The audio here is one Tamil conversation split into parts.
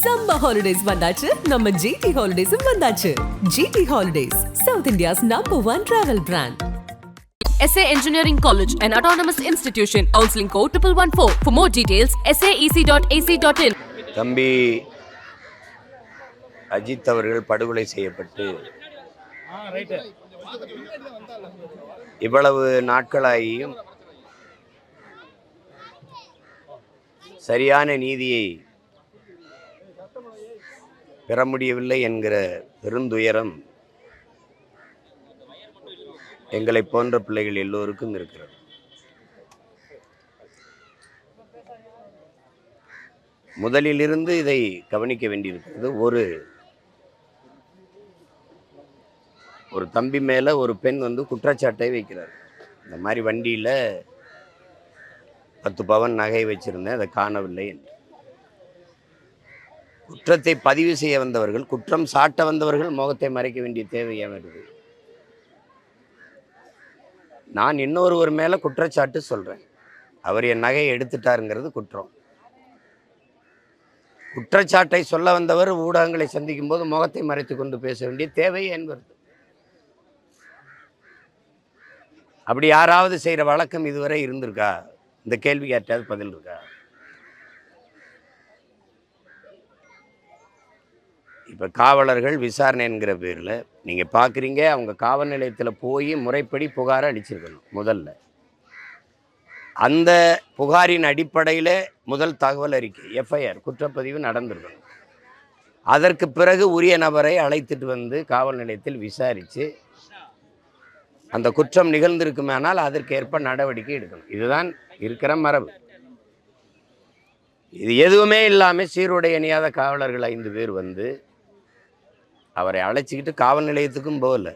சம்மர் ஹாலிடேஸ் வந்தாச்சு நம்ம ஜிடி ஹாலிடேஸும் வந்தாச்சு GT holidays south India's number one travel brand SA Engineering College, an autonomous institution. Counseling code 1114. For more details, saec.ac.in. தம்பி அஜித் அவர்கள் படுகொலை செய்யப்பட்டு இவ்வளவு நாட்களாகியும் சரியான நீதியை பெற முடியவில்லை என்கிற பெருந்துயரம் எங்களை போன்ற பிள்ளைகள் எல்லோருக்கும் இருக்கிறது. முதலிலிருந்து இதை கவனிக்க வேண்டியிருக்கிறது. ஒரு ஒரு தம்பி மேலே ஒரு பெண் வந்து குற்றச்சாட்டை வைக்கிறார். இந்த மாதிரி வண்டியில் பத்து பவன் நகை வச்சிருந்தேன் அதை காணவில்லை என்று. குற்றத்தை பதிவு செய்ய வந்தவர்கள் குற்றம் சாட்ட வந்தவர்கள் முகத்தை மறைக்க வேண்டிய தேவை ஏன் வருது? நான் இன்னொருவர் மேலே குற்றச்சாட்டு சொல்கிறேன் அவர் என் நகையை எடுத்துட்டாருங்கிறது குற்றம். குற்றச்சாட்டை சொல்ல வந்தவர் ஊடகங்களை சந்திக்கும் போது முகத்தை மறைத்து கொண்டு பேச வேண்டிய தேவை ஏன் வருது? அப்படி யாராவது செய்கிற வழக்கம் இதுவரை இருந்திருக்கா? இந்த கேள்வி யார்ட்டாவது பதில் இருக்கா? இப்போ காவலர்கள் விசாரணை என்கிற பேரில் நீங்கள் பார்க்குறீங்க அவங்க காவல் நிலையத்தில் போய் முறைப்படி புகாரை அளிச்சிருக்கணும் முதல்ல. அந்த புகாரின் அடிப்படையில் முதல் தகவல் அறிக்கை எஃப்ஐஆர் குற்றப்பதிவு நடந்திருக்கணும். அதற்கு பிறகு உரிய நபரை அழைத்துட்டு வந்து காவல் நிலையத்தில் விசாரித்து அந்த குற்றம் நிகழ்ந்திருக்குமானால் அதற்கேற்ப நடவடிக்கை எடுக்கணும். இதுதான் இருக்கிற மரபு. இது எதுவுமே இல்லாமல் சீருடை அணியாத காவலர்கள் ஐந்து பேர் வந்து அவரை அழைச்சிக்கிட்டு காவல் நிலையத்துக்கும் போகல.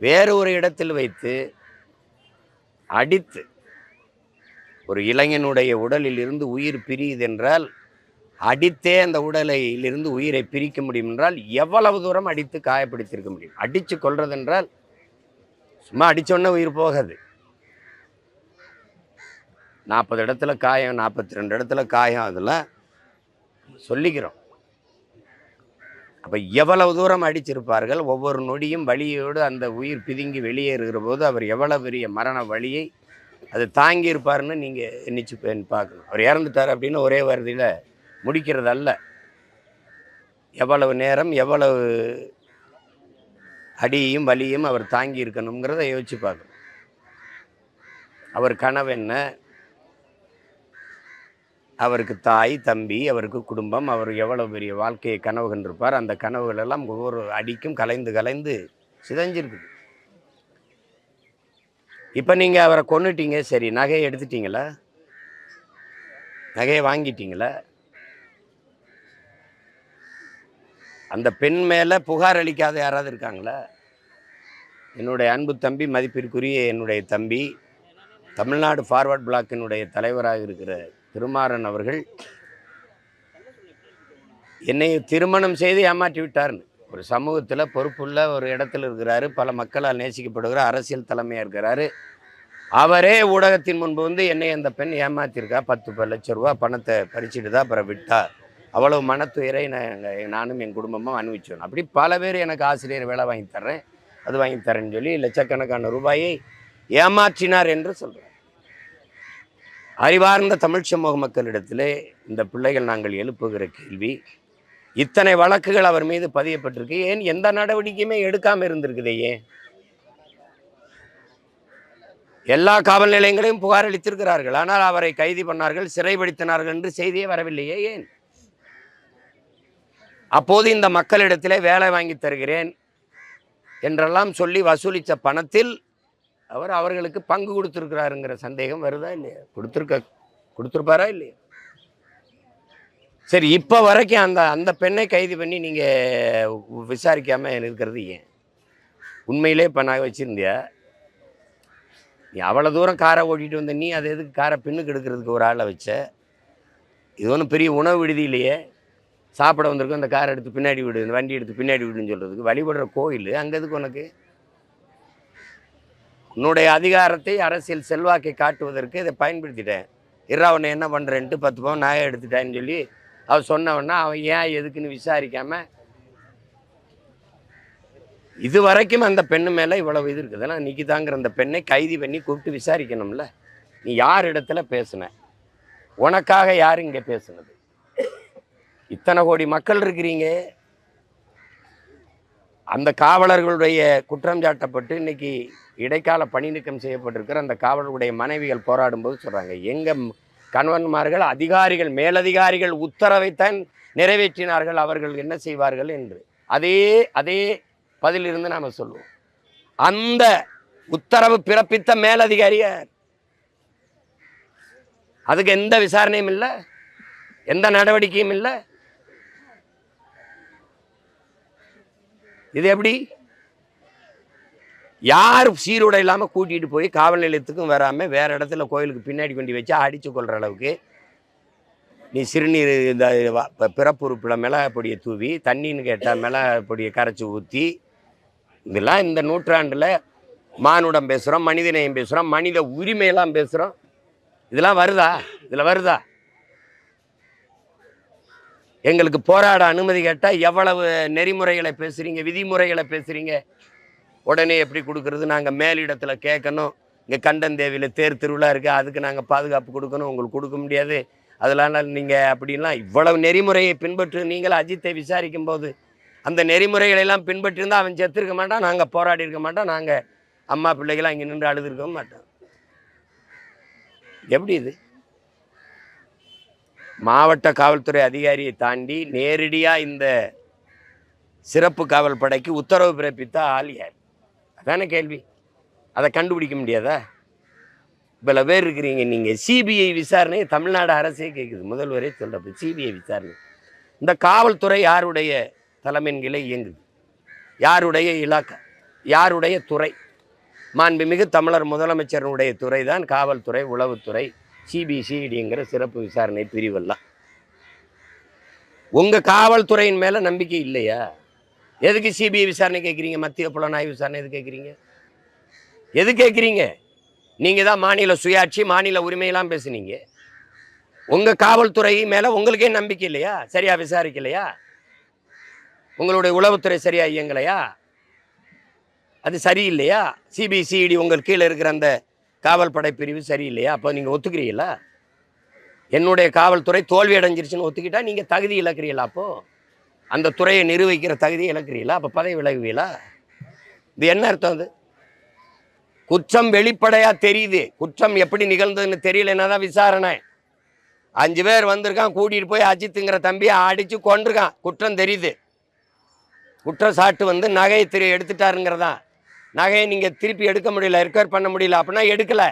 வேறு ஒரு இடத்தில் வைத்து அடித்து ஒரு இளைஞனுடைய உடலில் இருந்து உயிர் பிரியுதென்றால் அடித்தே அந்த உடலிலிருந்து உயிரை பிரிக்க முடியும் என்றால் எவ்வளவு தூரம் அடித்து காயப்படுத்தியிருக்க முடியும்? அடித்து கொள்றதென்றால் சும்மா அடித்தோடனே உயிர் போகாது. நாற்பது இடத்துல காயம் நாற்பத்தி ரெண்டு இடத்துல காயம் அதெல்லாம் சொல்லிக்கிறோம். அப்போ எவ்வளவு தூரம் அடிச்சிருப்பார்கள்? ஒவ்வொரு நொடியும் வலியோடு அந்த உயிர் பிதுங்கி வெளியேறுகிற போது அவர் எவ்வளவு பெரிய மரண வழியை அது தாங்கியிருப்பாருன்னு நீங்கள் நினச்சி பார்க்கணும். அவர் இறந்துட்டார் அப்படின்னு ஒரே வருதியில் முடிக்கிறதல்ல. எவ்வளவு நேரம் எவ்வளவு அடியையும் வலியும் அவர் தாங்கி இருக்கணுங்கிறத யோசிச்சு பார்க்கணும். அவர் கனவு என்ன? அவருக்கு தாய் தம்பி அவருக்கு குடும்பம் அவர் எவ்வளோ பெரிய வாழ்க்கையை கனவு கண்டிருப்பார் அந்த கனவுகள் எல்லாம் ஒவ்வொரு அடிக்கும் கலைந்து கலைந்து சிதைஞ்சிருக்குது. இப்போ நீங்கள் அவரை கொண்டுட்டீங்க சரி நகையை எடுத்துட்டீங்களா? நகையை வாங்கிட்டீங்களா? அந்த பெண் மேலே புகார் அளிக்காத யாராவது இருக்காங்களா? என்னுடைய அன்பு தம்பி மதிப்பிற்குரிய என்னுடைய தம்பி தமிழ்நாடு ஃபார்வர்ட் பிளாக்கினுடைய தலைவராக இருக்கிற திருமாறன் அவர்கள் என்னை திருமணம் செய்து ஏமாற்றி விட்டார்னு. ஒரு சமூகத்தில் பொறுப்புள்ள ஒரு இடத்துல இருக்கிறாரு பல மக்களால் நேசிக்கப்படுகிற அரசியல் தலைமையாக இருக்கிறாரு. அவரே ஊடகத்தின் முன்பு வந்து என்னை அந்த பெண் ஏமாத்திருக்கா பத்து ப லட்ச ரூபா பணத்தை பறிச்சுட்டு தான் அப்புறம் விட்டார். அவ்வளவு மனத்துயரை நான் நானும் என் குடும்பமும் அனுபவிச்சோம். அப்படி பல பேர் எனக்கு ஆசிரியர் வேலை வாங்கி தர்றேன் அது வாங்கி தரேன்னு சொல்லி லட்சக்கணக்கான ரூபாயை ஏமாற்றினார் என்று சொல்கிறேன் அறிவார்ந்த தமிழ் சமூக மக்களிடத்திலே இந்த பிள்ளைகள் நாங்கள் எழுப்புகிற கேள்வி இத்தனை வழக்குகள் அவர் மீது பதியப்பட்டிருக்கு. ஏன் எந்த நடவடிக்கையுமே எடுக்காமல் இருந்திருக்குதே ஏன்? எல்லா காவல் நிலையங்களையும் புகார் அளித்திருக்கிறார்கள். ஆனால் அவரை கைது பண்ணார்கள் சிறைப்படுத்தினார்கள் என்று செய்தியே வரவில்லையே ஏன்? அப்போது இந்த மக்களிடத்திலே வேலை வாங்கி தருகிறேன் என்றெல்லாம் சொல்லி வசூலித்த பணத்தில் அவர் அவர்களுக்கு பங்கு கொடுத்துருக்கிறாருங்கிற சந்தேகம் வருதா இல்லையா? கொடுத்துருக்க கொடுத்துருப்பாரா இல்லையா? சரி இப்போ வரைக்கும் அந்த அந்த பெண்ணை கைது பண்ணி நீங்கள் விசாரிக்காமல் இருக்கிறது ஏன்? உண்மையிலே இப்போ நான் வச்சுருந்தியா? நீ அவ்வளோ தூரம் காரை ஓட்டிகிட்டு வந்த நீ அது எதுக்கு காரை பின்னுக்கு எடுக்கிறதுக்கு ஒரு ஆளை வச்ச? இது ஒன்றும் பெரிய உணவு விடுதி இல்லையே. சாப்பிட வந்திருக்கோம் இந்த காரை எடுத்து பின்னாடி விடு இந்த வண்டி எடுத்து பின்னாடி விடுன்னு சொல்கிறதுக்கு வழிபடுற கோயில் அங்கே எதுக்கு உனக்கு? உன்னுடைய அதிகாரத்தை அரசியல் செல்வாக்கை காட்டுவதற்கு இதை பயன்படுத்திட்டேன். இரா உன்னை என்ன பண்ணுறேன்ட்டு பத்து பவுன் நாயை எடுத்துட்டேன்னு சொல்லி அவர் சொன்னவன்னா அவன் ஏன் எதுக்குன்னு விசாரிக்காம இது வரைக்கும் அந்த பெண்ணு மேலே இவ்வளவு இது இருக்குதுன்னா நிக்கிதாங்கிற அந்த பெண்ணை கைது பண்ணி கூப்பிட்டு விசாரிக்கணும்ல. நீ யார் இடத்துல பேசுன? உனக்காக யார் இங்கே பேசுனது? இத்தனை கோடி மக்கள் இருக்கிறீங்க. அந்த காவலர்களுடைய குற்றம் சாட்டப்பட்டு இன்னைக்கு இடைக்கால பணி நீக்கம் செய்யப்பட்டிருக்கிற அந்த காவலர்களுடைய மனைவிகள் போராடும்போது சொல்கிறாங்க எங்கள் கணவன்மார்கள் அதிகாரிகள் மேலதிகாரிகள் உத்தரவைத்தான் நிறைவேற்றினார்கள் அவர்கள் என்ன செய்வார்கள் என்று. அதே அதே பதிலிருந்து நாம் சொல்லுவோம். அந்த உத்தரவு பிறப்பித்த மேலதிகாரியார். அதுக்கு எந்த விசாரணையும் இல்லை எந்த நடவடிக்கையும் இல்லை இது எப்படி? யார் சீருடை இல்லாமல் கூட்டிகிட்டு போய் காவல் நிலையத்துக்கும் வராமல் வேறு இடத்துல கோயிலுக்கு பின்னாடி கொண்டு வச்சு அடித்து கொள்கிற அளவுக்கு நீ சிறுநீர் இந்த பிறப்புறுப்பில் மிளகாப்பொடியை தூவி தண்ணின்னு கேட்டால் மிளகாப்பொடியை கரைச்சி ஊற்றி இதெல்லாம் இந்த நூற்றாண்டில் மானுடம் பேசுகிறோம் மனிதநேயம் பேசுகிறோம் மனித உரிமையெல்லாம் பேசுகிறோம் இதெல்லாம் வருதா? இதில் வருதா? எங்களுக்கு போராட அனுமதி கேட்டால் எவ்வளவு நெறிமுறைகளை பேசுகிறீங்க விதிமுறைகளை பேசுகிறீங்க உடனே எப்படி கொடுக்கறது? நாங்கள் மேலிடத்தில் கேட்கணும். இங்கே கண்டந்தேவியில் தேர் திருவிழா இருக்குது அதுக்கு நாங்கள் பாதுகாப்பு கொடுக்கணும். உங்களுக்கு கொடுக்க முடியாது. அதனால நீங்கள் அப்படின்லாம் இவ்வளவு நெறிமுறையை பின்பற்று நீங்கள் அஜித்தை விசாரிக்கும் போது அந்த நெறிமுறைகளை எல்லாம் அவன் செத்துருக்க மாட்டான் நாங்கள் போராடி இருக்க மாட்டோம். நாங்கள் அம்மா பிள்ளைகளாம் இங்கே நின்று அழுதுருக்கவும் மாட்டோம். எப்படி இது? மாவட்ட காவல்துறை அதிகாரியை தாண்டி நேரடியாக இந்த சிறப்பு காவல் படைக்கு உத்தரவு பிறப்பித்த ஆள் யார்? அதானே கேள்வி. அதை கண்டுபிடிக்க முடியாதா? இவ்வளோ பேர் இருக்கிறீங்க நீங்கள் சிபிஐ விசாரணை தமிழ்நாடு அரசே கேட்குது முதல்வரே சொல்கிறப்ப சிபிஐ விசாரணை. இந்த காவல்துறை யாருடைய தலைமையின் கீழே இயங்குது? யாருடைய இலாக்கா? யாருடைய துறை? மாண்புமிகு தமிழர் முதலமைச்சருடைய துறை தான் காவல்துறை உளவுத்துறை. சிபிசிடிங்கிற சிறப்பு விசாரணை பிரிவெல்லாம். உங்கள் காவல்துறையின் மேலே நம்பிக்கை இல்லையா? எதுக்கு சிபிஐ விசாரணை கேட்குறீங்க மத்திய புலனாய்வு விசாரணை எது கேட்குறீங்க எது கேட்குறீங்க நீங்கள் தான் மாநில சுயாட்சி மாநில உரிமையெல்லாம் பேசுனீங்க. உங்கள் காவல்துறை மேலே உங்களுக்கே நம்பிக்கை இல்லையா? சரியா விசாரிக்கலையா? உங்களுடைய உளவுத்துறை சரியா இயங்கலையா? அது சரியில்லையா? சிபிசிஇடி உங்கள் கீழே இருக்கிற அந்த காவல் படை பிரிவு சரியில்லையா? அப்போ நீங்கள் ஒத்துக்கிறீங்களா? என்னுடைய காவல்துறை தோல்வி அடைஞ்சிருச்சுன்னு ஒத்துக்கிட்டா நீங்கள் தகுதி இழக்கிறீங்களா அப்போது அந்த துறையை நிர்வகிக்கிற தகுதியை இழக்கிறீங்களா? அப்போ பதவி விலகுவீங்களா? இது என்ன அர்த்தம் அது? குற்றம் வெளிப்படையாக தெரியுது. குற்றம் எப்படி நிகழ்ந்ததுன்னு தெரியலன்னா தான் விசாரணை. அஞ்சு பேர் வந்திருக்கான் கூட்டிகிட்டு போய் அஜித்துங்கிற தம்பியை அடித்து கொண்டிருக்கான் குற்றம் தெரியுது. குற்றச்சாட்டு வந்து நகையை திரு எடுத்துட்டாருங்கிறதான் நகையை நீங்கள் திருப்பி எடுக்க முடியல ரிக்கவர் பண்ண முடியல அப்படின்னா எடுக்கல.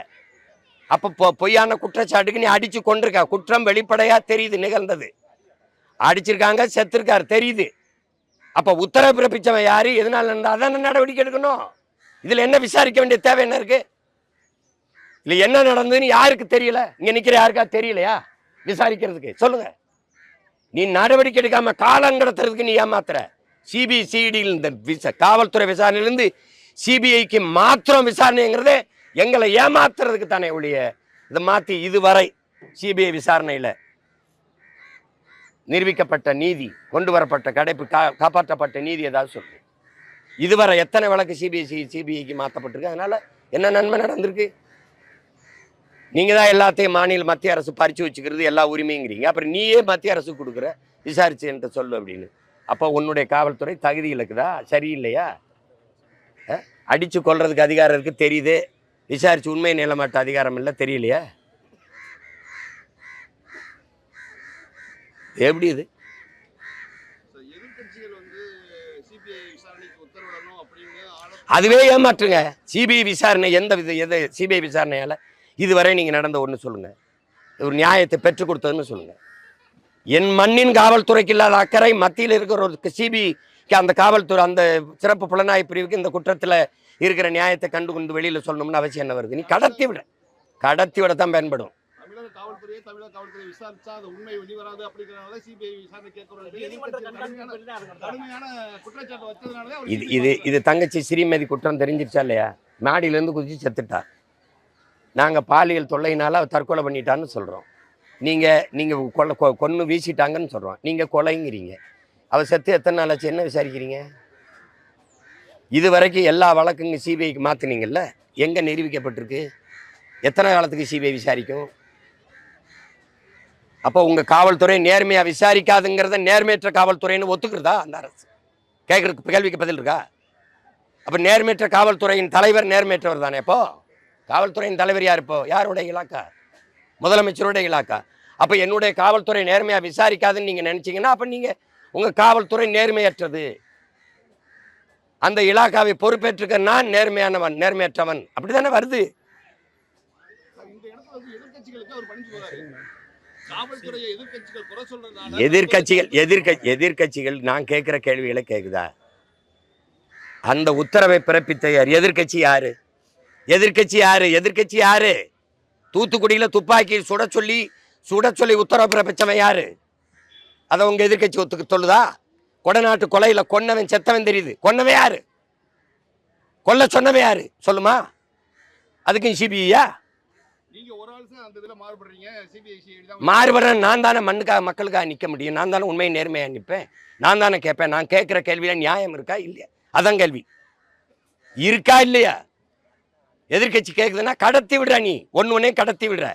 அப்போ பொ பொய்யான குற்றச்சாட்டுக்கு நீ அடித்து கொண்டிருக்க குற்றம் வெளிப்படையாக தெரியுது நிகழ்ந்தது. அடிச்சிருக்காங்க செத்துருக்கார் தெரியுது. அப்போ உத்தரவு பிறப்பித்தவன் யாரு? எதனால நடந்தா அதான நடவடிக்கை எடுக்கணும். இதில் என்ன விசாரிக்க வேண்டிய தேவை என்ன இருக்கு? இல்லை என்ன நடந்ததுன்னு யாருக்கு தெரியல? இங்கே நிற்கிற யாருக்கா தெரியலையா? விசாரிக்கிறதுக்கு. சொல்லுங்க. நீ நடவடிக்கை எடுக்காம காலம் கடத்துறதுக்கு நீ ஏமாத்துற. சிபிசிடியில் இந்த விச காவல்துறை விசாரணையிலேருந்து சிபிஐக்கு மாத்திரம் விசாரணைங்கிறதே எங்களை ஏமாத்துறதுக்கு தானே ஒழிய இதை மாற்றி இதுவரை சிபிஐ விசாரணையில் நிரூபிக்கப்பட்ட நீதி கொண்டு வரப்பட்ட கடைப்பு கா காப்பாற்றப்பட்ட நீதி ஏதாவது சொல்லு. இதுவரை எத்தனை வழக்கு சிபிஎஸ்சி சிபிஐக்கு மாற்றப்பட்டிருக்கு அதனால் என்ன நன்மை நடந்திருக்கு? நீங்கள் தான் எல்லாத்தையும் மாநில மத்திய அரசு பறித்து வச்சுக்கிறது எல்லா உரிமைங்கிறீங்க. அப்புறம் நீயே மத்திய அரசு கொடுக்குற விசாரிச்சு என்கிட்ட சொல்லு அப்படின்னு. அப்போ உன்னுடைய காவல்துறை தகுதி இலக்குதா சரியில்லையா? அடித்து கொள்றதுக்கு அதிகாரம் இருக்கு தெரியுது. விசாரிச்சு உண்மை நிலமாட்ட அதிகாரம் இல்லை தெரியலையா? எப்படி இது? அதுவே ஏமாற்றுங்க. சிபிஐ விசாரணை எந்த வித எது சிபிஐ விசாரணையால் இதுவரை நீங்கள் நடந்த ஒன்று சொல்லுங்கள் ஒரு நியாயத்தை பெற்றுக் கொடுத்ததுன்னு சொல்லுங்கள் என் மண்ணின் காவல்துறைக்கு இல்லாத அக்கறை மத்தியில் இருக்கிற ஒரு சிபிஐ அந்த காவல்துறை அந்த சிறப்பு புலனாய்வு பிரிவுக்கு இந்த குற்றத்தில் இருக்கிற நியாயத்தை கண்டு கொண்டு வெளியில் சொல்லணும்னு அவசியம் என்ன வருது? நீ கடத்தி விட. கடத்தி விட தான் பயன்படும் இது இது. இது தங்கச்சி ஸ்ரீமதி குற்றம் தெரிஞ்சிருச்சா இல்லையா? மாடியிலேருந்து குதிச்சு செத்துட்டா. நாங்கள் பாலியல் தொல்லையினால அவ தற்கொலை பண்ணிட்டான்னு சொல்கிறோம் நீங்கள் நீங்கள் கொலை கொ கொன்று வீசிட்டாங்கன்னு சொல்கிறோம் நீங்கள் கொலைங்கிறீங்க. அவர் செத்து எத்தனை நாள் ஆச்சு? என்ன விசாரிக்கிறீங்க? இது வரைக்கும் எல்லா வழக்குங்க சிபிஐக்கு மாற்றினீங்கல்ல எங்கே நிரூபிக்கப்பட்டிருக்கு? எத்தனை காலத்துக்கு சிபிஐ விசாரிக்கும்? அப்போ உங்கள் காவல்துறை நேர்மையாக விசாரிக்காதுங்கிறத நேர்மையற்ற காவல்துறைன்னு ஒத்துக்கிறதா அந்த அரசு? கேட்குறதுக்கு கேள்விக்கு பதில் இருக்கா? அப்போ நேர்மையற்ற காவல்துறையின் தலைவர் நேர்மையற்றவர் தானே இப்போ? காவல்துறையின் தலைவர் யார் இப்போ? யாருடைய இலாக்கா? முதலமைச்சருடைய இலாக்கா? அப்போ என்னுடைய காவல்துறை நேர்மையாக விசாரிக்காதுன்னு நீங்கள் நினச்சிங்கன்னா அப்போ நீங்கள் உங்கள் காவல்துறை நேர்மையற்றது. அந்த இலாக்காவை பொறுப்பேற்றுக்க நான் நேர்மையானவன் நேர்மையற்றவன். அப்படி தானே வருது. எதிர்கட்சிகள் இடத்துல எதிர்கட்சிகள் எதிர்க்கட்சிகள் எதிர்க்கட்சிகள் நான் கேட்குற கேள்விகளை கேட்குதா அந்த உத்தரவை பிறப்பித்த யார்? எதிர்க்கட்சி யாரு? எதிர்க்கட்சி யாரு? எதிர்க்கட்சி யாரு? தூத்துக்குடியில துப்பாக்கி சுட சொல்லி சுட சொல்லி உத்தரவு பிறப்பிச்சவன் யாரு? அதை உங்க எதிர்க்கட்சி ஒத்துக்க சொல்லுதா? கொடநாட்டு கொலையில கொன்னவன் செத்தவன் தெரியுது. கொன்னவன் யாரு? கொல்ல சொன்னவன் யாரு? சொல்லுமா? அதுக்கும் சிபிஐயா? மாறுபடுறேன். நான் தானே மண்ணுக்காக மக்களுக்காக நிற்க முடியும். நான் தானே உண்மை நேர்மையாக நிற்பேன். நான் தானே கேட்பேன். நான் கேட்குற கேள்வியில நியாயம் இருக்கா இல்லையா? அதான் கேள்வி. இருக்கா இல்லையா? எதிர்க்கட்சி கேட்குதுன்னா கடத்தி விடுற நீ. ஒன்று ஒன்றே கடத்தி விடுற.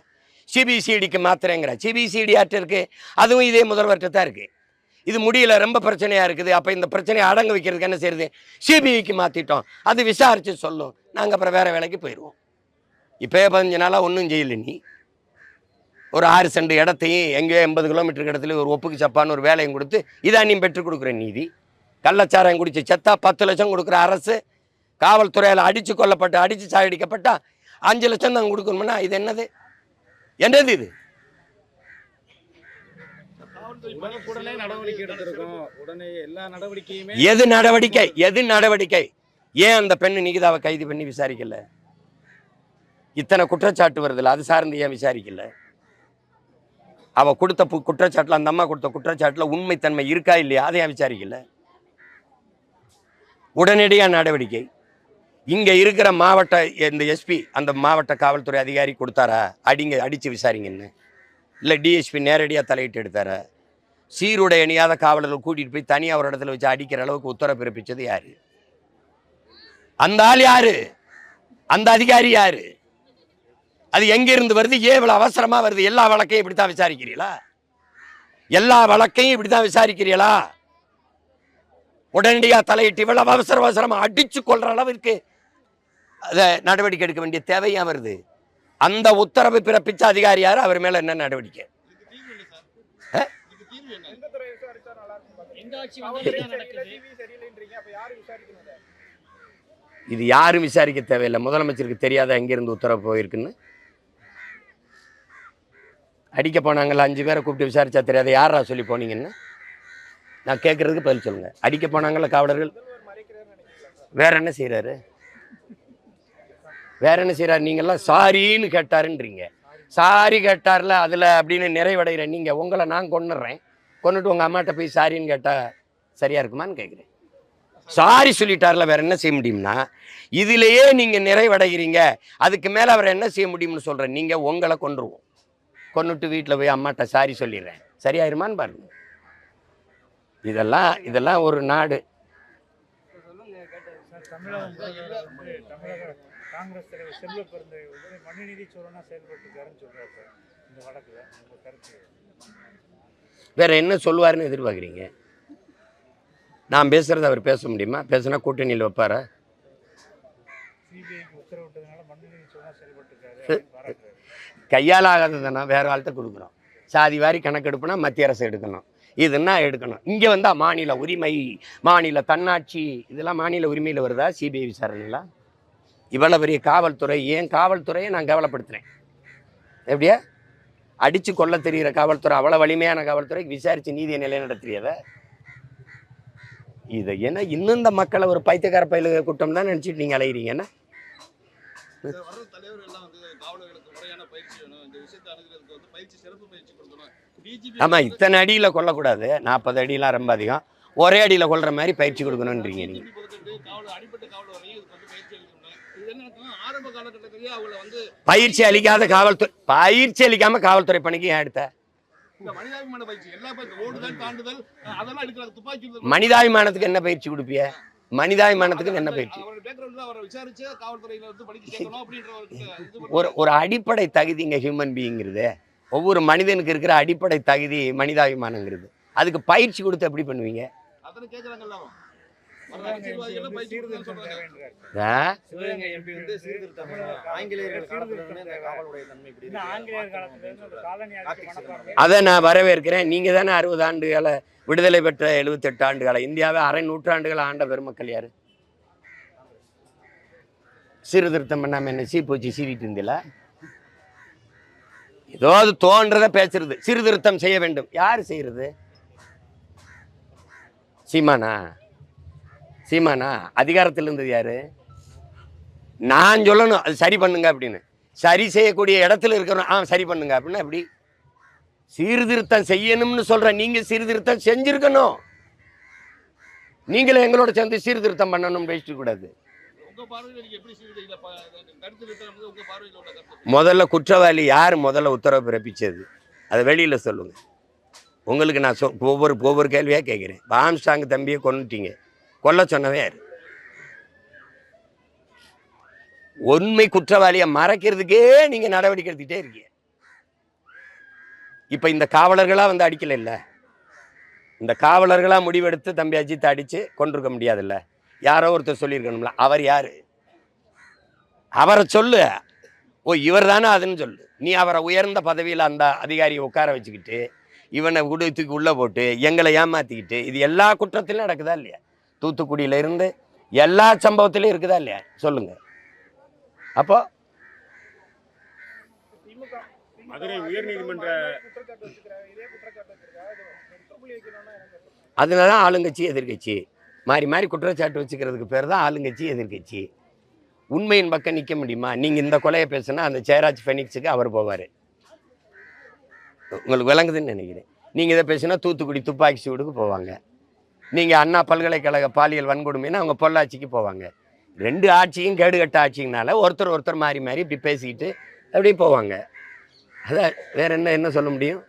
சிபிசிடிக்கு மாத்திரங்கிற சிபிசிடி ஆர்ட்ட இருக்குது அதுவும் இதே முதல்வர்கிட்ட தான் இருக்குது இது முடியல ரொம்ப பிரச்சனையாக இருக்குது. அப்போ இந்த பிரச்சனையை அடங்க வைக்கிறதுக்கு என்ன செய்யுது சிபிஐக்கு மாற்றிட்டோம் அது விசாரித்து சொல்லும். நாங்கள் அப்புறம் வேறு வேலைக்கு போயிடுவோம் இப்போயே பதினஞ்சு நாளாக ஒன்றும் செய்யல நீ. ஒரு ஆறு சென்ட் இடத்தையும் எங்கேயோ எண்பது கிலோமீட்டருக்கு இடத்துல ஒரு ஒப்புக்கு சப்பான்னு ஒரு வேலையும் கொடுத்து இதான் நீ பெற்றுக் கொடுக்குற நீதி. கள்ளச்சாராயம் குடிச்சு செத்தா பத்து லட்சம் கொடுக்குற அரசு காவல்துறையால் அடித்து கொல்லப்பட்டு அடித்து சாகடிக்கப்பட்டா அஞ்சு லட்சம் தான் கொடுக்கணும்னா இது என்னது? என்னது இது? எது நடவடிக்கை? எது நடவடிக்கை? ஏன் அந்த பெண்ணு நிகிதாவை கைது பண்ணி விசாரிக்கல? இத்தனை குற்றச்சாட்டு வருதுல்ல அது சார்ந்து ஏன் விசாரிக்கல? அவ கொடுத்த குற்றச்சாட்டுல அந்த அம்மா கொடுத்த குற்றச்சாட்டுல உண்மைத்தன்மை இருக்கா இல்லையா? அதை ஏன் விசாரிக்கல? உடனடியாக நடவடிக்கை. இங்கே இருக்கிற மாவட்ட இந்த எஸ்பி அந்த மாவட்ட காவல்துறை அதிகாரி கொடுத்தாரா? அடிங்க அடித்து விசாரிங்கன்னு. இல்லை டிஎஸ்பி நேரடியாக தலையிட்டு எடுத்தாரா? சீருடை அணியாத காவலர்கள் கூட்டிகிட்டு போய் தனியாக ஒரு இடத்துல வச்சு அடிக்கிற அளவுக்கு உத்தரவு பிறப்பிச்சது யார்? அந்த ஆள் யார்? அந்த அதிகாரி யார்? அது எங்கேருந்து வருது? ஏன் இவ்வளோ அவசரமாக வருது. எல்லா வழக்கையும் இப்படி தான் விசாரிக்கிறீங்களா எல்லா வழக்கையும் இப்படி தான் விசாரிக்கிறீங்களா உடனடியாக தலையிட்டு இவ்வளவு அவசர அவசரமாக அடிச்சு கொள்ற அளவிற்கு அதை நடவடிக்கை எடுக்க வேண்டிய தேவையா வருது? அந்த உத்தரவு பிறப்பித்த அதிகாரி யார்? அவர் மேலே என்ன நடவடிக்கை? இது யாரும் விசாரிக்க தேவையில்லை. முதலமைச்சருக்கு தெரியாத எங்கிருந்து உத்தரவு போயிருக்குன்னு. அடிக்க போனாங்கல்ல அஞ்சு பேரை கூப்பிட்டு விசாரிச்சா தெரியாத. யாரா சொல்லி போனீங்கன்னு? நான் கேட்கறதுக்கு பதில் சொல்லுங்க. அடிக்க போனாங்கல்ல காவலர்கள்? வேற என்ன செய்கிறாரு வேற என்ன செய்கிறார் நீங்கள்லாம் சாரின்னு கேட்டாருன்றீங்க. சாரி கேட்டார்ல அதில் அப்படின்னு நிறைவடைகிற நீங்கள் உங்களை நான் கொன்னுடுறேன் கொண்டுட்டு உங்கள் அம்மாட்ட போய் சாரின்னு கேட்டால் சரியாக இருக்குமான்னு கேட்குறேன். சாரி சொல்லிட்டார்ல வேற என்ன செய்ய முடியும்னா இதிலேயே நீங்கள் நிறைவடைகிறீங்க. அதுக்கு மேலே அவர் என்ன செய்ய முடியும்னு சொல்கிறேன் நீங்கள் உங்களை கொன்றுவோம். கொண்டுட்டு வீட்டில் போய் அம்மாட்ட சாரி சொல்லிடுறேன். சரியாயிருமான்னு பாருங்க. இதெல்லாம் இதெல்லாம் ஒரு நாடு. காங்கிரஸ் தலைவர் செல்வ பெருந்தை வந்து மனுநீதி சோழனா செயல்பட்டுருக்காருன்னு சொல்றாரு சார் இந்த வழக்குல. உங்க கருத்து வேற என்ன சொல்லுவாருன்னு எதிர்பார்க்குறீங்க? நான் பேசுறது அவர் பேச முடியுமா? பேசுனா கூட்டணியில் வைப்பாரா? சிபிஐக்கு உத்தரவிட்டதுனால மனுநீதி சோழனா செயல்பட்டுருக்காரு பாராட்டுறாரு. கையால் ஆகாததுனா வேற ஆள்கிட்ட கொடுக்குறோம் சாதி வாரி கணக்கெடுப்புனா மத்திய அரசு எடுக்கணும். இதுன்னா எடுக்கணும்? இங்கே வந்தால் மாநில உரிமை மாநில தன்னாட்சி இதெல்லாம் மாநில உரிமையில் வருதா? சிபிஐ விசாரணைலாம் இவ்வளோ பெரிய காவல்துறை ஏன் காவல்துறையை நான் கவலைப்படுத்துகிறேன் எப்படியா? அடித்து கொல்ல தெரிகிற காவல்துறை அவ்வளோ வலிமையான காவல்துறை விசாரித்து நீதியை நிலைநடத்தியத இதை என்ன இன்னும் இந்த மக்களை ஒரு பைத்தியக்கார பயிலுக கூட்டம் தான் நினச்சிட்டு நீங்கள் கொடுக்கணும். டிஜிபி ஆமாம் இத்தனை அடியில் கொல்லக்கூடாது. நாற்பது அடிலாம் ரொம்ப அதிகம். ஒரே அடியில் கொல்ற மாதிரி பயிற்சி கொடுக்கணுன்றீங்க நீங்கள் பயிற்சி அளிக்காத காவல்துறை பயிற்சி அளிக்காம காவல்துறை பணிக்கு ஏன் எடுத்த? மனிதாபிமானத்துக்கு என்ன பயிற்சி கொடுப்பிய? மனிதாபிமானத்துக்கு என்ன பயிற்சி? ஒரு ஒரு ஒரு அடிப்படை தகுதிங்க ஹியூமன் பீயிங்கிறது ஒவ்வொரு மனிதனுக்கு இருக்கிற அடிப்படை தகுதி மனிதாபிமானங்கிறது. அதுக்கு பயிற்சி கொடுத்து எப்படி பண்ணுவீங்க? அதை நான் வரவேற்கிறேன். நீங்க தானே அறுபது ஆண்டுகால விடுதலை பெற்ற எழுபத்தெட்டு ஆண்டுகால இந்தியாவை அரை நூற்றாண்டுகள் ஆண்ட பெருமக்கள் யாரு? சீர்திருத்தம் பண்ணாம என்ன சீப்பூச்சி சீவிட்டு இருந்தில? ஏதோ அது தோன்றத பேசுறது. சீர்திருத்தம் செய்ய வேண்டும். யார் செய்யறது? சீமானா? சீமானா அதிகாரத்தில் இருந்தது யாரு? நான் சொல்லணும் அது சரி பண்ணுங்க அப்படின்னு. சரி செய்யக்கூடிய இடத்துல இருக்கிறோம் ஆ சரி பண்ணுங்க அப்படின்னா எப்படி? சீர்திருத்தம் செய்யணும்னு சொல்ற நீங்க சீர்திருத்தம் செஞ்சிருக்கணும். நீங்களும் எங்களோட சேர்ந்து சீர்திருத்தம் பண்ணணும்னு பேசிட்டு கூடாது. முதல்ல குற்றவாளி யார் முதல்ல உத்தரவு பிறப்பிச்சது? அதை வெளியில சொல்லுங்க. உங்களுக்கு நான் சொ ஒவ்வொரு ஒவ்வொரு கேள்வியா கேட்குறேன் ஆம்ஸ்டாங் தம்பியை கொன்னுட்டீங்க. கொல்ல சொன்னவே யார்? உண்மை குற்றவாளியை மறைக்கிறதுக்கே நீங்க நடவடிக்கை எடுத்துக்கிட்டே இருக்கீங்க. இப்ப இந்த காவலர்களா வந்து அடிக்கல இல்ல? இந்த காவலர்களா முடிவெடுத்து தம்பி அஜித் அடிச்சு கொண்டிருக்க முடியாதுல்ல யாரோ ஒருத்தர் சொல்லியிருக்கணும்ல அவர் யாரு? அவரை சொல்லு. ஓ இவர் தானே அதுன்னு சொல்லு. நீ அவரை உயர்ந்த பதவியில் அந்த அதிகாரியை உட்கார வச்சுக்கிட்டு இவனை உடுத்துக்கு உள்ளே போட்டு எங்களை ஏமாத்திக்கிட்டு இது எல்லா குற்றத்திலும் நடக்குதா இல்லையா? தூத்துக்குடியில இருந்து எல்லா சம்பவத்திலையும் இருக்குதா இல்லையா? சொல்லுங்க. அப்போ? மதுரை உயர்நீதிமன்ற தான் ஆளுங்கட்சி எதிர்க்கட்சி மாறி மாறி குற்றச்சாட்டு வச்சுக்கிறதுக்கு பேர் தான் ஆளுங்கட்சி எதிர்க்கட்சி உண்மையின் பக்கம் நிற்க முடியுமா? நீங்கள் இந்த கொலையை பேசுனா அந்த ஜெயராஜ் ஃபெனிக்ஸுக்கு அவர் போவார். உங்களுக்கு விளங்குதுன்னு நினைக்கிறேன். நீங்கள் இதை பேசுனா தூத்துக்குடி துப்பாக்கி சூடுக்கு போவாங்க. நீங்கள் அண்ணா பல்கலைக்கழக பாலியல் வன்கொடுமைன்னா அவங்க பொள்ளாச்சிக்கு போவாங்க. ரெண்டு ஆட்சியும் கேடுகட்ட ஆட்சிங்கனால ஒருத்தர் ஒருத்தர் மாறி மாறி இப்படி பேசிக்கிட்டு அப்படியே போவாங்க. அதான் வேற என்ன என்ன சொல்ல முடியும்?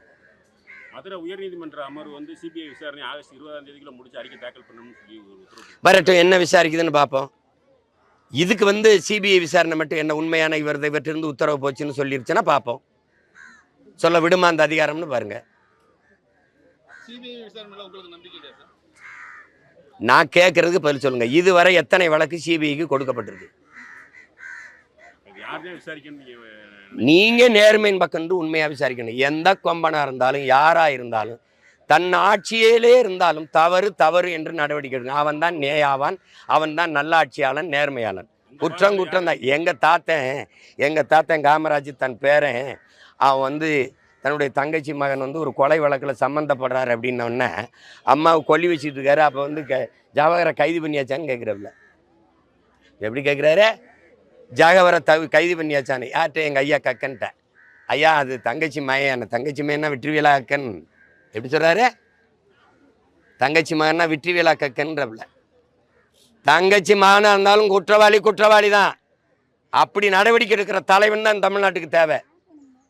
மதுரை உயர்நீதிமன்ற அமர்வு வந்து சிபிஐ விசாரணை ஆகஸ்ட் இருபதாம் தேதிக்குள்ள முடிச்சு அறிக்கை தாக்கல் பண்ணணும்னு சொல்லி ஒரு உத்தரவு வரட்டும் என்ன விசாரிக்குதுன்னு பார்ப்போம் இதுக்கு வந்து சிபிஐ விசாரணை மட்டும் என்ன உண்மையான இவர் இவற்றிருந்து உத்தரவு போச்சுன்னு சொல்லிருச்சுன்னா பார்ப்போம் சொல்ல விடுமா அந்த அதிகாரம்னு பாருங்க. சிபிஐ விசாரணை மேல உங்களுக்கு நம்பிக்கை நான் கேட்கறதுக்கு பதில் சொல்லுங்க. இதுவரை எத்தனை வழக்கு சிபிஐக்கு கொடுக்கப்பட்டிருக்கு? அது யாருமே விசாரிக்கணும்? நீங்க நீங்க நேர்மையின் பக்கம் இருந்து உண்மையா விசாரிக்கணும். எந்த கொம்பனா இருந்தாலும் யாரா இருந்தாலும் தன் ஆட்சியிலே இருந்தாலும் தவறு தவறு என்று நடவடிக்கை எடுக்கணும். அவன் தான் நேயாவான் அவன் தான் நல்லாட்சியாளன் நேர்மையாளன். குற்றம் குற்றம் தான். எங்க தாத்தன் எங்க தாத்தன் காமராஜ் தன் பேரன் அவன் வந்து தன்னுடைய தங்கச்சி மகன் வந்து ஒரு கொலை வழக்கில் சம்மந்தப்படுறாரு அப்படின்னோடனே அம்மாவை கொல்லி வச்சுட்டு இருக்காரு. அப்போ வந்து க ஜவஹரை கைது பண்ணியாச்சான்னு கேட்குறப்பில்ல எப்படி கேட்குறாரு ஜாகவரை த கைது பண்ணியாச்சான்னு. யார்கிட்ட? எங்கள் ஐயா கக்கன்ட்ட. ஐயா அது தங்கச்சி மகன் தங்கச்சி மயனா வெற்றிவேலா கக்கன். எப்படி சொல்கிறாரு தங்கச்சி மகன்னா வெற்றிவேலா கக்கன்றப்பில்ல தங்கச்சி மகனாக இருந்தாலும் குற்றவாளி குற்றவாளி தான் அப்படி நடவடிக்கை எடுக்கிற தலைவன் தான் தமிழ்நாட்டுக்கு தேவை.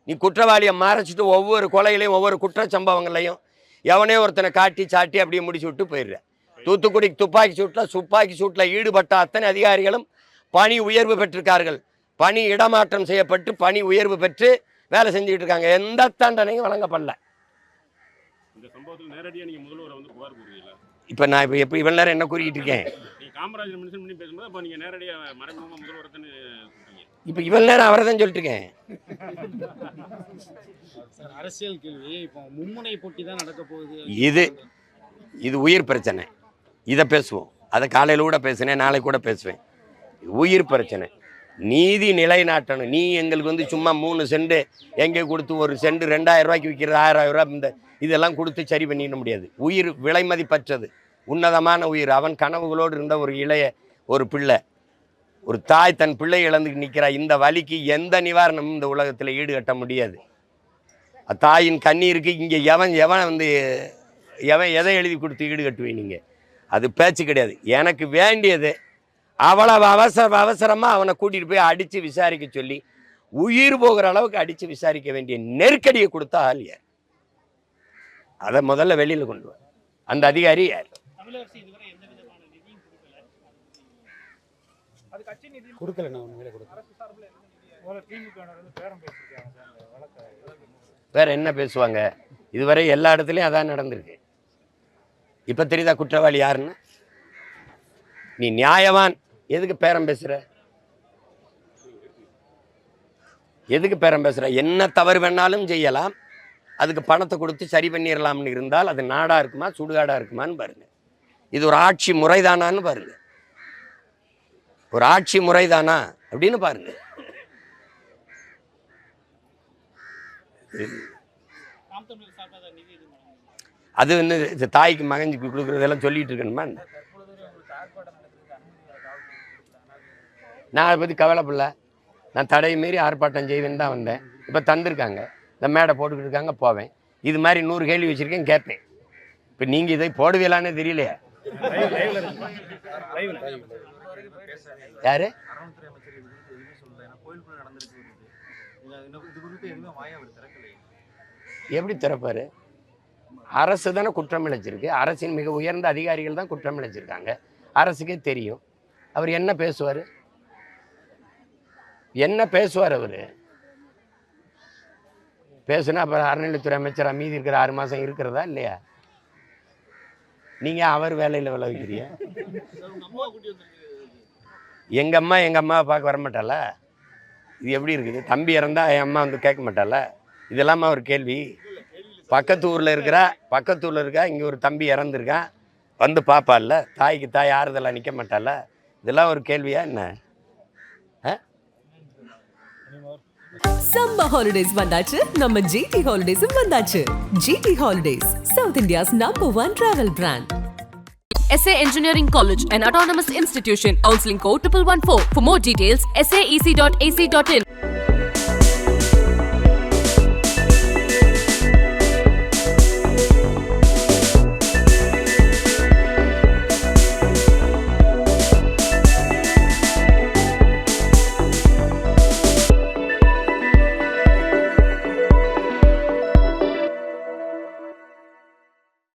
நீ குற்றவாளியை மறைச்சிட்டு ஒவ்வொரு கொலையிலையும் ஒவ்வொரு குற்றச்சம்பவங்களையும் எவனே ஒருத்தனை காட்டி சாட்டி அப்படியே முடிச்சு விட்டு போயிடுற. தூத்துக்குடி துப்பாக்கி சூட்டில் துப்பாக்கி சூட்டில் ஈடுபட்ட அத்தனை அதிகாரிகளும் பணி உயர்வு பெற்றிருக்கார்கள். பணி இடமாற்றம் செய்யப்பட்டு பணி உயர்வு பெற்று வேலை செஞ்சுக்கிட்டு இருக்காங்க. எந்த தண்டனையும் வழங்கப்படல. இப்போ நான் இப்போ எப்படி இவ்வளோ நேரம் என்ன கூறிக்கிட்டு இருக்கேன்? இப்போ இவ்வளோ நேரம் அவரை தான் சொல்லிட்டு இருக்கேன் அரசியல் கேள்வி. இப்போ மும்முனை போட்டி தான் நடக்க போகுது இது இது உயிர் பிரச்சனை. இதை பேசுவோம். அதை காலையில் கூட பேசினேன் நாளைக்கு கூட பேசுவேன். உயிர் பிரச்சனை. நீதி நிலைநாட்டணும். நீ எங்களுக்கு வந்து சும்மா மூணு செண்டு எங்கே கொடுத்து ஒரு செண்டு ரெண்டாயிரம் ரூபாய்க்கு விற்கிறது ஆயிரம் ரூபாய் இந்த இதெல்லாம் கொடுத்து சரி பண்ணிட முடியாது. உயிர் விலை மதிப்பற்றது. உன்னதமான உயிர். அவன் கனவுகளோடு இருந்த ஒரு இளைய ஒரு பிள்ளை. ஒரு தாய் தன் பிள்ளை இழந்து நிற்கிறா. இந்த வலிக்கு எந்த நிவாரணமும் இந்த உலகத்தில் ஈடுகட்ட முடியாது. தாயின் கண்ணீருக்கு இங்கே எவன் எவன் வந்து எவன் எதை எழுதி கொடுத்து ஈடுகட்டுவேன் நீங்கள் அது பேச்சு கிடையாது. எனக்கு வேண்டியது அவ்வளவு அவசர அவசரமாக அவனை கூட்டிகிட்டு போய் அடித்து விசாரிக்க சொல்லி உயிர் போகிற அளவுக்கு அடித்து விசாரிக்க வேண்டிய நெருக்கடியை கொடுத்தா ஆள் யார்? அதை முதல்ல வெளியில் கொண்டு வர அந்த அதிகாரி யார் அது கட்சி நிதி கொடுக்கல. நான் உண்மையிலே வேற என்ன பேசுவாங்க? இதுவரை எல்லா இடத்துலையும் அதான் நடந்திருக்கு. இப்ப தெரியுதா குற்றவாளி யாருன்னு? நீ நியாயவான். எதுக்கு பேரம் பேசுற? எதுக்கு பேரம் பேசுற? என்ன தவறு வேணாலும் செய்யலாம். அதுக்கு பணத்தை கொடுத்து சரி பண்ணிடலாம்னு இருந்தால் அது நாடா இருக்குமா சுடுகாடா இருக்குமான்னு பாருங்க. இது ஒரு ஆட்சி முறைதானான்னு பாருங்க. ஒரு ஆட்சி முறைதானா அப்படின்னு பாருங்க. அது வந்து இது தாய்க்கு மகஞ்சி கொடுக்குறதெல்லாம் சொல்லிட்டு இருக்கணுமா? நான் அதை பற்றி கவலைப்படல. நான் தடையை மீறி ஆர்ப்பாட்டம் செய்வேன்னு தான் வந்தேன். இப்போ தந்திருக்காங்க. இந்த மேடை போட்டுக்கிட்டு இருக்காங்க போவேன். இது மாதிரி நூறு கேள்வி வச்சுருக்கேன் கேட்பேன் இப்போ நீங்கள் இதை போடுவீங்களான்னு தெரியலையே. யாரு? அமைச்சர் எப்படி திறப்பாரு? அரசு தானே குற்றம் இழைச்சிருக்கு. அரசின் மிக உயர்ந்த அதிகாரிகள் தான் குற்றம் இழைச்சிருக்காங்க. அரசுக்கே தெரியும். அவர் என்ன பேசுவார்? என்ன பேசுவார் அவர்? பேசுனா அப்புறம் அறநிலைத்துறை அமைச்சராக மீதி இருக்கிற ஆறு மாதம் இருக்கிறதா இல்லையா? நீங்கள் அவர் வேலையில் விளைவிக்கிறீங்க உங்க அம்மாவை கூட்டி வந்திருக்கு எங்கள் அம்மா எங்கள் அம்மாவை பார்க்க வரமாட்டால இது எப்படி இருக்குது? தம்பி இறந்தால் என் அம்மா வந்து கேட்க மாட்டால இதெல்லாமா ஒரு கேள்வி. பக்கத்து ஊரில் இருக்கிறா பக்கத்து ஊரில் இருக்கா இங்கே ஒரு தம்பி இறந்துருக்கான் வந்து பார்ப்பாள்ல தாய்க்கு தாய் ஆறுதலாக நிற்க மாட்டாள? இதெல்லாம் ஒரு கேள்வியா என்ன? சம்மர் ஹாலிடேஸ் வந்தாச்சு. நம்ம ஜிடி ஹாலிடேஸும் வந்தாச்சு. GT holidays south India's number one travel brand SA Engineering College, an autonomous institution. Counseling code 1114. For more details, saec.ac.in.